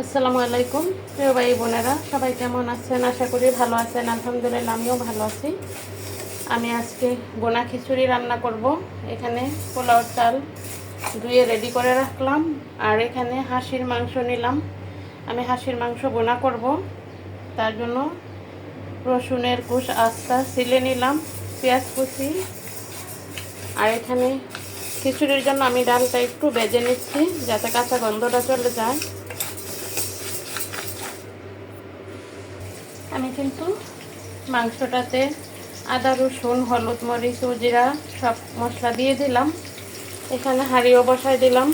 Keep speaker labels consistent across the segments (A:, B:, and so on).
A: আসসালামু আলাইকুম। প্রিয় ভাই বোনেরা, সবাই কেমন আছেন? আশা করি ভালো আছেন। আলহামদুলিল্লাহ, আমিও ভালো আছি। আমি আজকে বোনা খিচুড়ি রান্না করব। এখানে পোলাও চাল ধুয়ে রেডি করে রাখলাম। আর এখানে হাঁসির মাংস নিলাম। আমি হাঁসির মাংস বোনা করব। তার জন্য রসুনের কুশ আস্তা সিলে নিলাম, পেঁয়াজ কুচি। আর এখানে খিচুড়ির জন্য আমি ডালটা একটু বেজে নিচ্ছি, যাতে কাঁচা গন্ধটা চলে যায়। আমি কিন্তু মাংসটাতে আদা, রসুন, হলুদ মরিচ ও জিরা, সব মশলা দিয়ে দিলাম। এখানে হাঁড়িও বসাই দিলাম।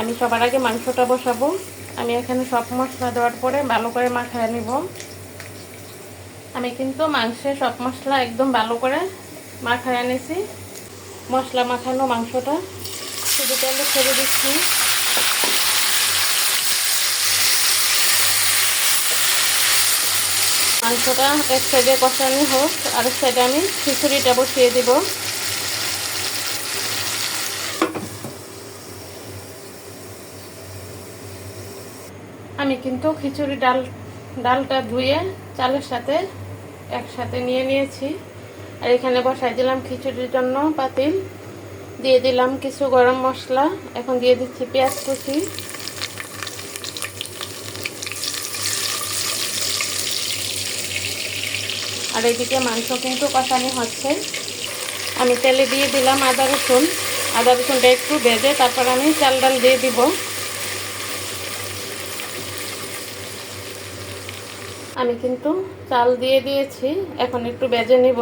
A: আমি সবার আগে মাংসটা বসাবো। আমি এখানে সব মশলা দেওয়ার পরে ভালো করে মাখায় নিব। আমি কিন্তু মাংসে সব মশলা একদম ভালো করে মাখায় এনেছি। মশলা মাখানো মাংসটা। শুধু তেলে ছেড়ে দিচ্ছি। মাংসটা এক সাইডে কষানো হোক, আরেক সাইডে আমি খিচুড়িটা বসিয়ে দিব। আমি কিন্তু খিচুড়ি ডাল, ডালটা ধুয়ে চালের সাথে একসাথে নিয়ে নিয়েছি। আর এখানে বসাই দিলাম খিচুড়ির জন্য পাতিল। দিয়ে দিলাম কিছু গরম মশলা। এখন দিয়ে দিচ্ছি পেঁয়াজ কুচি। আর এদিকে মাংস কিন্তু কষানি হচ্ছে। আমি তেলে দিয়ে দিলাম আদা রসুন। আদা রসুনটা একটু ভেজে তারপর আমি চাল ডাল দিয়ে দিব। আমি কিন্তু চাল দিয়ে দিয়েছি, এখন একটু বেজে নিব।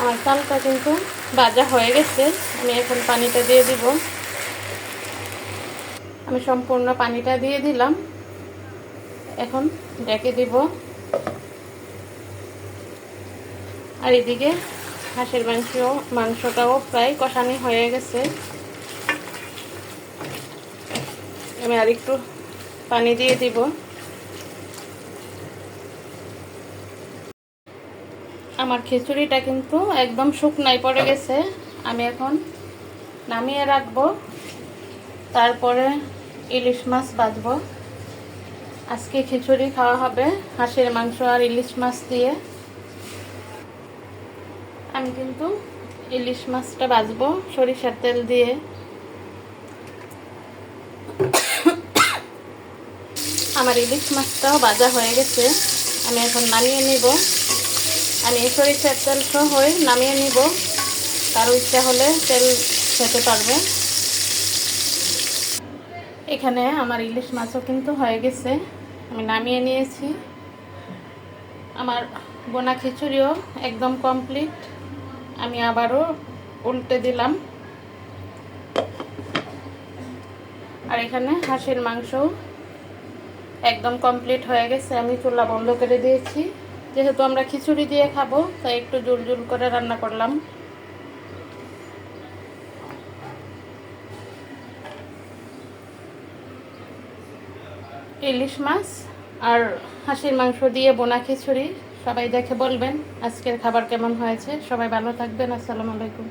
A: আমার চালটা কিন্তু ভাজা হয়ে গেছে, আমি এখন পানিটা দিয়ে দিব। আমি সম্পূর্ণ পানিটা দিয়ে দিলাম। এখন ডেকে দিব। আর এদিকে হাঁসের মাংস মাংসটাও প্রায় কষানি হয়ে গেছে। আমি আর একটু পানি দিয়ে দিব। আমার খিচুড়িটা কিন্তু একদম শুকনাই পড়ে গেছে। আমি এখন নামিয়ে রাখব। তারপরে ইলিশ মাছ বাজবো আজকে খিচুড়ি খাওয়া হবে, হাঁসের মাংস আর ইলিশ মাছ দিয়ে। আমি কিন্তু ইলিশ মাছটা বাজবো সরিষার তেল দিয়ে। আমার ইলিশ মাছটাও ভাজা হয়ে গেছে, আমি এখন নামিয়ে নিব। আমি সরিষার তেল সহই নামিয়ে নিব, তার ইচ্ছা হলে তেল খেতে পারবে। এখানে আমার ইলিশ মাছও কিন্তু হয়ে গেছে, আমি নামিয়ে নিয়েছি। আমার বোনা খিচুড়িও একদম কমপ্লিট আমি আবারও উল্টে দিলাম। আর এখানে হাঁসের মাংস একদম কমপ্লিট হয়ে গেছে। আমি চুলা বন্ধ করে দিয়েছি। যেহেতু আমরা খিচুড়ি দিয়ে খাব, তাই একটু জুল জুল করে রান্না করলাম। ইলিশ মাছ আর হাঁসির মাংস দিয়ে বোনা খিচুড়ি। সবাই দেখে বলবেন আজকের খাবার কেমন হয়েছে। সবাই ভালো থাকবেন। আসসালামু আলাইকুম।